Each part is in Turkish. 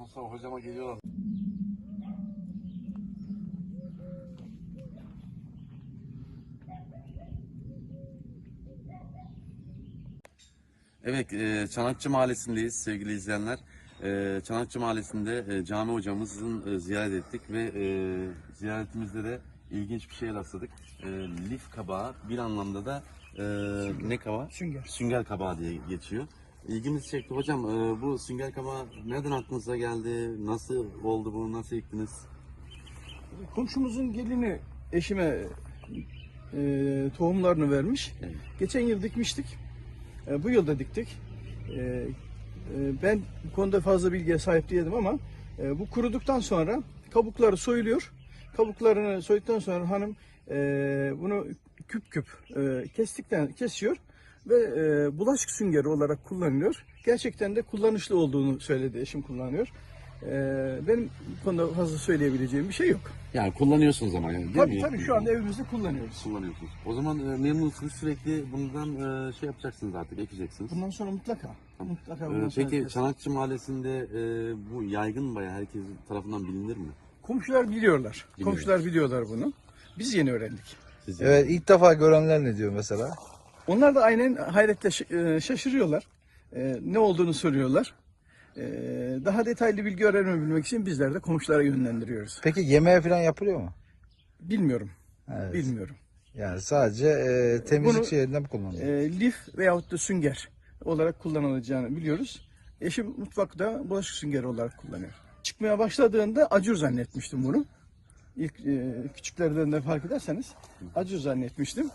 Mustafa hocama geliyorlar. Evet, e, Çanakçı Mahallesi'ndeyiz sevgili izleyenler. E, Çanakçı Mahallesi'nde e, cami hocamızın e, ziyaret ettik ve e, ziyaretimizde de ilginç bir şeye rastladık. E, lif kabağı bir anlamda da e, ne kabağı? Sünger. Sünger kabağı diye geçiyor. İlgimizi çekti hocam. e, bu sünger kabağı nereden aklınıza geldi? Nasıl oldu bu? Nasıl ektiniz? Komşumuzun gelini eşime e, tohumlarını vermiş. Evet. Geçen yıl dikmiştik. E, bu yıl da diktik. E, e, ben bu konuda fazla bilgiye sahip değildim ama e, bu kuruduktan sonra kabukları soyuluyor. Kabuklarını soyduktan sonra hanım e, bunu küp küp e, kestikten kesiyor ve e, bulaşık süngeri olarak kullanılıyor. Gerçekten de kullanışlı olduğunu söyledi eşim kullanıyor. E, benim bu konuda fazla söyleyebileceğim bir şey yok. Yani kullanıyorsunuz ama yani değil Tabii mi? tabii şu anda evimizde kullanıyoruz. kullanıyorsunuz. O zaman e, memnunsunuz sürekli bundan e, şey yapacaksınız artık ekeceksiniz. Bundan sonra mutlaka. Mutlaka Ee, bundan sonra peki yapacağız. Çanakçı Mahallesi'nde e, bu yaygın bayağı herkes tarafından bilinir mi? Komşular biliyorlar. Komşular biliyorlar bunu. Biz yeni öğrendik. Siz Evet ilk defa görenler ne diyor mesela? Onlar da aynen hayretle e, şaşırıyorlar. E, ne olduğunu soruyorlar. E, daha detaylı bilgi öğrenebilmek için bizler de komşulara yönlendiriyoruz. Peki yemeğe falan yapılıyor mu? Bilmiyorum. Evet. Bilmiyorum. Yani sadece e, temizlik Bunu- şeylerinde mi kullanılıyor? E, lif veyahut da sünger olarak kullanılacağını biliyoruz. Eşim mutfakta bulaşık süngeri olarak kullanıyor. Çıkmaya başladığında acur zannetmiştim bunu. İlk e, küçüklerden de fark ederseniz acur zannetmiştim.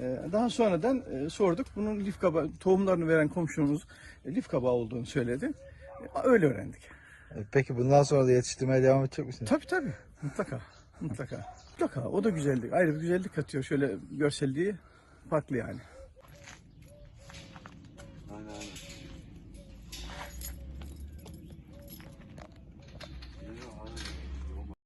E, daha sonradan e, sorduk. Bunun lif kaba tohumlarını veren komşumuz e, lif kabağı olduğunu söyledi. E, öyle öğrendik. Peki bundan sonra da yetiştirmeye devam edecek misiniz? Tabii tabii. Mutlaka. Mutlaka. Mutlaka. O da güzellik. Ayrı bir güzellik katıyor. Şöyle görselliği farklı yani. Aynen.